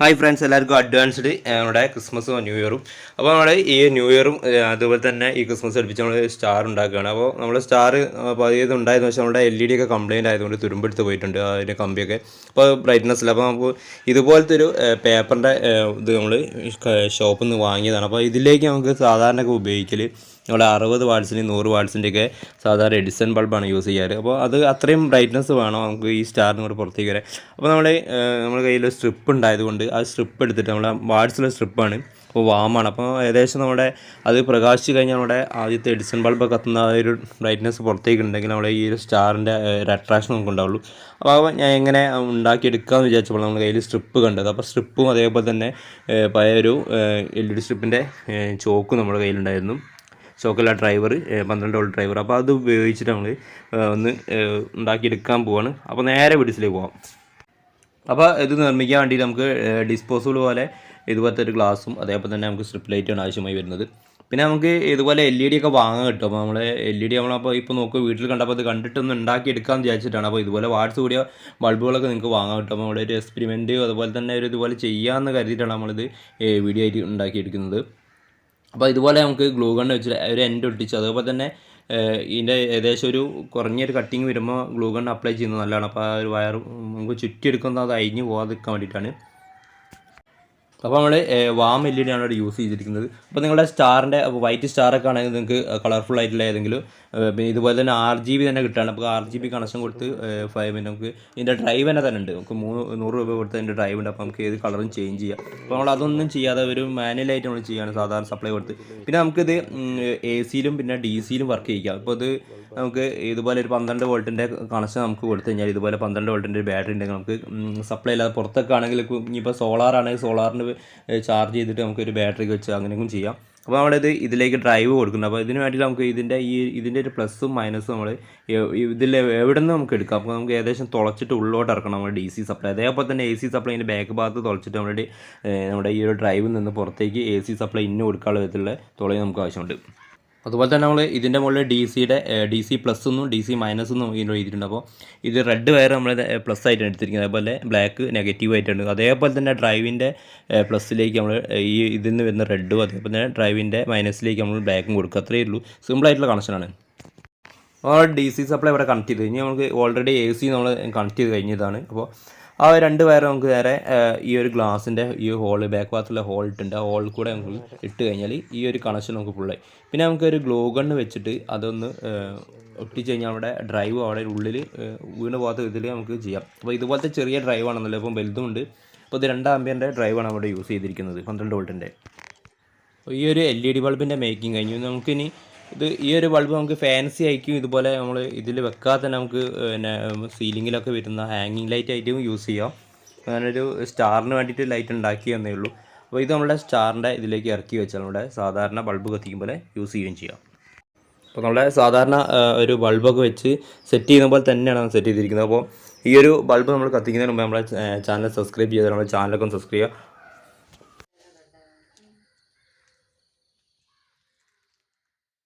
Hi friends എല്ലാവർക്കും advanced നമ്മുടെ ക്രിസ്മസും ന്യൂ ഇയറും അപ്പോൾ നമ്മൾ ഈ ന്യൂ ഇയറും അതുപോലെ തന്നെ ഈ ക്രിസ്മസ് അടുപ്പിച്ച് നമ്മൾ സ്റ്റാർ ഉണ്ടാക്കുകയാണ്. അപ്പോൾ നമ്മൾ സ്റ്റാർ പതിയത് ഉണ്ടായെന്ന് വെച്ചാൽ നമ്മുടെ എൽ ഇ ഡി ഒക്കെ കംപ്ലൈന്റ് ആയതുകൊണ്ട് തുരുമ്പെടുത്ത് പോയിട്ടുണ്ട് അതിന്റെ കമ്പിയൊക്കെ. അപ്പോൾ ബ്രൈറ്റ്നസ് ഇല്ല. അപ്പോൾ നമുക്ക് ഇതുപോലത്തെ ഒരു പേപ്പറിന്റെ ഇത് നമ്മൾ ഷോപ്പിൽ നിന്ന് വാങ്ങിയതാണ്. അപ്പോൾ ഇതിലേക്ക് നമുക്ക് സാധാരണ ഒക്കെ ഉപയോഗിക്കൽ നമ്മുടെ അറുപത് വാട്സിന്റെ നൂറ് വാട്സിന്റെയൊക്കെ സാധാരണ എഡിസൺ ബൾബാണ് യൂസ് ചെയ്യാറ്. അപ്പോൾ അത് അത്രയും ബ്രൈറ്റ്നസ് വേണം നമുക്ക് ഈ സ്റ്റാറിന് കൂടെ പുറത്തേക്ക് വരാൻ. അപ്പോൾ നമ്മൾ നമ്മുടെ കയ്യിൽ സ്ട്രിപ്പ് ഉണ്ടായതുകൊണ്ട് ആ സ്ട്രിപ്പ് എടുത്തിട്ട് നമ്മുടെ വാട്സിലെ സ്ട്രിപ്പാണ് അപ്പോൾ വാമാണ് അപ്പോൾ ഏകദേശം നമ്മുടെ അത് പ്രകാശിച്ച് കഴിഞ്ഞാൽ നമ്മുടെ ആദ്യത്തെ എഡിസൺ ബൾബ് കത്തുന്ന ആ ഒരു ബ്രൈറ്റ്നസ് പുറത്തേക്ക് ഉണ്ടെങ്കിൽ നമ്മുടെ ഈ ഒരു സ്റ്റാറിന്റെ ഒരു അട്രാക്ഷൻ നമുക്ക് ഉണ്ടാവുള്ളൂ അപ്പോൾ ഞാൻ എങ്ങനെ ഉണ്ടാക്കിയെടുക്കാമെന്ന് വിചാരിച്ചപ്പോൾ നമ്മുടെ കയ്യിൽ സ്ട്രിപ്പ് കണ്ടത്. അപ്പോൾ സ്ട്രിപ്പും അതേപോലെ തന്നെ പഴയ ഒരു എൽ ഇ ഡി സ്ട്രിപ്പിന്റെ ചോക്കും നമ്മുടെ കയ്യിലുണ്ടായിരുന്നു. ചോക്കല ഡ്രൈവർ പന്ത്രണ്ട് വോൾട്ട് ഡ്രൈവർ അപ്പോൾ അത് ഉപയോഗിച്ചിട്ട് നമ്മൾ ഒന്ന് ഉണ്ടാക്കിയെടുക്കാൻ പോവാണ്. അപ്പോൾ നേരെ വീട്ടിലേക്ക് പോകാം അപ്പോൾ ഇത് നിർമ്മിക്കാൻ വേണ്ടി നമുക്ക് ഡിസ്പോസിബിൾ പോലെ ഇതുപോലത്തെ ഒരു ഗ്ലാസും അതേപോലെ തന്നെ നമുക്ക് സ്ട്രിപ്പ് ലൈറ്റാണ് ആവശ്യമായി വരുന്നത്. പിന്നെ നമുക്ക് ഇതുപോലെ എൽ ഇ ഡി ഒക്കെ വാങ്ങാൻ കിട്ടും. അപ്പോൾ നമ്മൾ എൽ ഇ ഡി നമ്മളപ്പോൾ ഇപ്പോൾ നോക്കുക വീട്ടിൽ കണ്ടപ്പോൾ അത് കണ്ടിട്ടൊന്ന് ഉണ്ടാക്കിയെടുക്കാമെന്ന് വിചാരിച്ചിട്ടാണ്. അപ്പോൾ ഇതുപോലെ വാട്സ് കൂടിയ ബൾബുകളൊക്കെ നിങ്ങൾക്ക് വാങ്ങാൻ കിട്ടും. ഒരു എക്സ്പെരിമെന്റ് അതുപോലെ തന്നെ ഒരു ഇതുപോലെ ചെയ്യാമെന്ന് കരുതിയിട്ടാണ് നമ്മളിത് വീഡിയോ ആയിട്ട് ഉണ്ടാക്കിയെടുക്കുന്നത്. അപ്പോൾ ഇതുപോലെ നമുക്ക് ഗ്ലൂ ഗണ്ണ് വെച്ച് ഒരു എൻഡ് ഒട്ടിച്ച്. അതുപോലെ തന്നെ ഇതിന്റെ ഏകദേശം ഒരു കുറഞ്ഞൊരു കട്ടിങ് വരുമ്പോൾ ഗ്ലൂ ഗണ്ണ് അപ്ലൈ ചെയ്യുന്നത് നല്ലതാണ്. അപ്പോൾ ആ ഒരു വയർ നമുക്ക് ചുറ്റിയെടുക്കുന്നത് അത് അഴിഞ്ഞ് പോകാതിരിക്കാൻ വേണ്ടിയിട്ടാണ്. അപ്പോൾ നമ്മൾ വാം എൽ ഇ ഡി ആണ് ഇവിടെ യൂസ് ചെയ്തിരിക്കുന്നത്. അപ്പോൾ നിങ്ങളുടെ സ്റ്റാറിന്റെ അപ്പോൾ വൈറ്റ് സ്റ്റാറൊക്കെ ആണെങ്കിൽ നിങ്ങൾക്ക് കളർഫുൾ ആയിട്ടുള്ള ഏതെങ്കിലും പിന്നെ ഇതുപോലെ തന്നെ ആർ ജി ബി തന്നെ കിട്ടുകയാണ്. അപ്പോൾ ആർ ജി ബി കണക്ഷൻ കൊടുത്ത് പിന്നെ നമുക്ക് ഇതിന്റെ ഡ്രൈവ് തന്നെ തന്നെ ഉണ്ട്. നമുക്ക് മൂന്ന് നൂറ് രൂപ കൊടുത്ത് അതിന്റെ ഡ്രൈവ് ഉണ്ട്. അപ്പോൾ നമുക്ക് ഏത് കളറും ചേഞ്ച് ചെയ്യാം. അപ്പോൾ നമ്മൾ അതൊന്നും ചെയ്യാതെ ഒരു മാനുവലായിട്ട് നമ്മൾ ചെയ്യാണ് സാധാരണ സപ്ലൈ കൊടുത്ത്. പിന്നെ നമുക്കിത് എ സിയിലും പിന്നെ ഡി സിയിലും വർക്ക് ചെയ്യിക്കാം. അപ്പോൾ ഇത് നമുക്ക് ഇതുപോലെ ഒരു പന്ത്രണ്ട് വോൾട്ടിന്റെ കണക്ഷൻ നമുക്ക് കൊടുത്തു കഴിഞ്ഞാൽ ഇതുപോലെ പന്ത്രണ്ട് വോൾട്ടിന്റെ ഒരു ബാറ്ററി ഉണ്ടെങ്കിൽ നമുക്ക് സപ്ലൈ ഇല്ലാതെ പുറത്തൊക്കെ ആണെങ്കിൽ ഇനിയിപ്പോൾ സോളാർ ആണെങ്കിൽ സോളാറിന് ചാർജ് ചെയ്തിട്ട് നമുക്ക് ഒരു ബാറ്ററി വെച്ച് അങ്ങനെയൊക്കെ ചെയ്യാം. അപ്പോൾ നമ്മളിത് ഇതിലേക്ക് ഡ്രൈവ് കൊടുക്കുന്നുണ്ട്. അപ്പോൾ ഇതിന് വേണ്ടി നമുക്ക് ഇതിന്റെ ഈ ഇതിന്റെ ഒരു പ്ലസ്സും മൈനസും നമ്മൾ ഇതിൽ എവിടെ നിന്ന് നമുക്ക് എടുക്കാം? അപ്പോൾ നമുക്ക് ഏകദേശം തുളച്ചിട്ട് ഉള്ളോട്ട് ഇറക്കണം നമ്മുടെ ഡി സി സപ്ലൈ അതേപോലെ തന്നെ എ സി സപ്ലൈ ഇതിന്റെ ബാക്ക് ഭാഗത്ത് തുളച്ചിട്ട് നമ്മുടെ നമ്മുടെ ഈ ഒരു ഡ്രൈവിൽ നിന്ന് പുറത്തേക്ക് എ സി സപ്ലൈ ഇന്ന് കൊടുക്കാനുള്ള വിധത്തിലുള്ള തുളയും നമുക്ക് ആവശ്യമുണ്ട്. അതുപോലെ തന്നെ നമ്മൾ ഇതിന്റെ മുകളിൽ ഡി സിയുടെ ഡി സി പ്ലസ് എന്നും ഡി സി മൈനസ് എന്നും ഇതിന്റെ എഴുതിയിട്ടുണ്ട്. അപ്പോൾ ഇത് റെഡ് വയർ നമ്മൾ പ്ലസ് ആയിട്ടാണ് എടുത്തിരിക്കുന്നത്. അതുപോലെ ബ്ലാക്ക് നെഗറ്റീവ് ആയിട്ടുണ്ട് അതേപോലെ തന്നെ ഡ്രൈവിന്റെ പ്ലസ്സിലേക്ക് നമ്മൾ ഈ ഇതിൽ നിന്ന് വരുന്ന റെഡും അതേപോലെ തന്നെ ഡ്രൈവിന്റെ മൈനസിലേക്ക് നമ്മൾ ബ്ലാക്കും കൊടുക്കുക. അത്രയേ ഉള്ളൂ. സിമ്പിൾ ആയിട്ടുള്ള കണക്ഷനാണ് ഡി സി സപ്ലൈ ഇവിടെ കണക്ട് ചെയ്ത്. ഇനി നമുക്ക് ഓൾറെഡി എ സി നമ്മൾ കണക്ട് ചെയ്ത് കഴിഞ്ഞതാണ്. അപ്പോൾ ആ രണ്ട് വയർ നമുക്ക് നേരെ ഈ ഒരു ഗ്ലാസിന്റെ ഈ ഹോൾ ബാക്ക് ഭാഗത്തുള്ള ഹോൾ ഇട്ടുണ്ട് ആ ഹോൾ കൂടെ നമുക്ക് ഇട്ട് കഴിഞ്ഞാൽ ഈ ഒരു കണക്ഷൻ നമുക്ക് ഫുള്ളായി പിന്നെ നമുക്ക് ഒരു ഗ്ലോ ഗണ്ണ് വെച്ചിട്ട് അതൊന്ന് ഒട്ടിച്ച് കഴിഞ്ഞാൽ അവിടെ ഡ്രൈവ് അവിടെ ഉള്ളിൽ വീണ് പോകാത്ത വിധത്തിൽ നമുക്ക് ചെയ്യാം. അപ്പോൾ ഇതുപോലത്തെ ചെറിയ ഡ്രൈവ് ആണെന്നല്ലോ ഇപ്പം വലുതുമുണ്ട്. അപ്പോൾ ഇത് രണ്ട് ആംബിയന്റെ ഡ്രൈവാണ് അവിടെ യൂസ് ചെയ്തിരിക്കുന്നത് പന്ത്രണ്ട് വോൾട്ടിന്റെ ഈ ഒരു എൽ ഇ ഡി ബൾബിന്റെ മേക്കിംഗ് കഴിഞ്ഞു. നമുക്കിനി ഇത് ഈ ഒരു ബൾബ് നമുക്ക് ഫാൻസി ആയിരിക്കും. ഇതുപോലെ നമ്മൾ ഇതിൽ വെക്കാതെ തന്നെ നമുക്ക് പിന്നെ സീലിങ്ങിലൊക്കെ വരുന്ന ഹാങ്ങിങ് ലൈറ്റ് ആയിട്ടും യൂസ് ചെയ്യാം. ഞാനൊരു സ്റ്റാറിന് വേണ്ടിയിട്ട് ലൈറ്റ് ഉണ്ടാക്കി എന്നേ ഉള്ളൂ. അപ്പോൾ ഇത് നമ്മുടെ സ്റ്റാറിന്റെ ഇതിലേക്ക് ഇറക്കി വെച്ചാൽ നമ്മുടെ സാധാരണ ബൾബ് കത്തിക്കും പോലെ യൂസ് ചെയ്യുകയും ചെയ്യാം. അപ്പോൾ നമ്മുടെ സാധാരണ ഒരു ബൾബൊക്കെ വെച്ച് സെറ്റ് ചെയ്യുന്ന പോലെ തന്നെയാണ് സെറ്റ് ചെയ്തിരിക്കുന്നത്. അപ്പോൾ ഈ ഒരു ബൾബ് നമ്മൾ കത്തിക്കുന്നതിന് മുമ്പ് നമ്മുടെ ചാനൽ സബ്സ്ക്രൈബ് ചെയ്ത് നമ്മുടെ ചാനലൊക്കെ സബ്സ്ക്രൈബ് ചെയ്യുക.